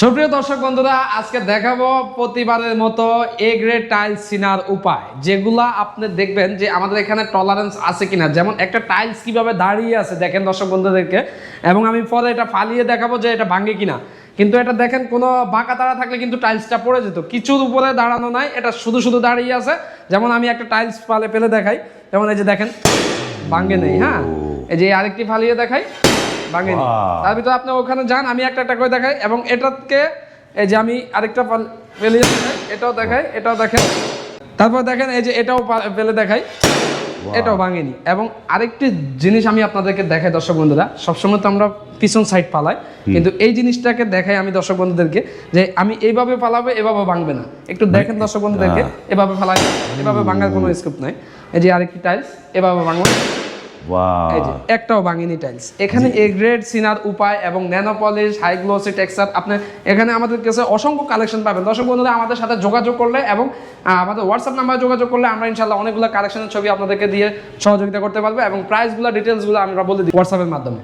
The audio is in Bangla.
সুপ্রিয় দর্শক বন্ধুরা, আজকে দেখাবো প্রতিবারের মতো এ গ্রেড টাইলস চিনার উপায়, যেগুলা আপনি দেখবেন যে আমাদের এখানে টলারেন্স আছে কিনা। যেমন একটা টাইলস কীভাবে দাঁড়িয়ে আছে, দেখেন দর্শক বন্ধুদেরকে, এবং আমি পরে এটা ফালিয়ে দেখাবো যে এটা ভাঙে কিনা। কিন্তু এটা দেখেন, কোনো বাঁকা তারা থাকলে কিন্তু টাইলসটা পড়ে যেত। কিছুর উপরে দাঁড়ানো নাই, এটা শুধু শুধু দাঁড়িয়ে আছে। যেমন আমি একটা টাইলস ফালে ফেলে দেখাই, যেমন এই যে দেখেন ভাঙ্গে নেই হ্যাঁ? এই যে আরেকটি ফালিয়ে দেখাই। ভাঙেনি. তার ভিতরে আপনি ওখানে যান আমি একটা একটা করে দেখাই এবং এটাকে এই যে আমি আরেকটা ফেলে এটাও দেখাই এটাও দেখেন তারপর দেখেন এই যে এটাও ফেলে দেখাই এটাও ভাঙেনি। এবং আরেকটি জিনিস আমি আপনাদেরকে দেখাই দর্শক বন্ধুরা সবসময় তো আমরা পিছন সাইড পালাই কিন্তু এই জিনিসটাকে দেখাই আমি দর্শক বন্ধুদেরকে যে আমি এইভাবে পালাবো এভাবে ভাঙবে না। একটু দেখেন দর্শক বন্ধুদেরকে এভাবে ফালাই এভাবে ভাঙার কোনো স্কোপ নাই। এই যে আরেকটি টাইলস এভাবে ভাঙবো একটাও ভাঙিনি টাইলস এখানে এ গ্রেড সিনার উপায় এবং nano polish high glossy texture আপনি এখানে আমাদের কাছে অসংখ্য কালেকশন পাবেন। দর্শক বন্ধুরা আমাদের সাথে যোগাযোগ করলে এবং আমাদের হোয়াটসঅ্যাপ নাম্বারে যোগাযোগ করলে আমরা ইনশাল্লাহ অনেকগুলো কালেকশনের ছবি আপনাদেরকে দিয়ে সহযোগিতা করতে পারব এবং প্রাইসগুলো ডিটেলসগুলো আমরা বলে দিই হোয়াটসঅ্যাপের মাধ্যমে।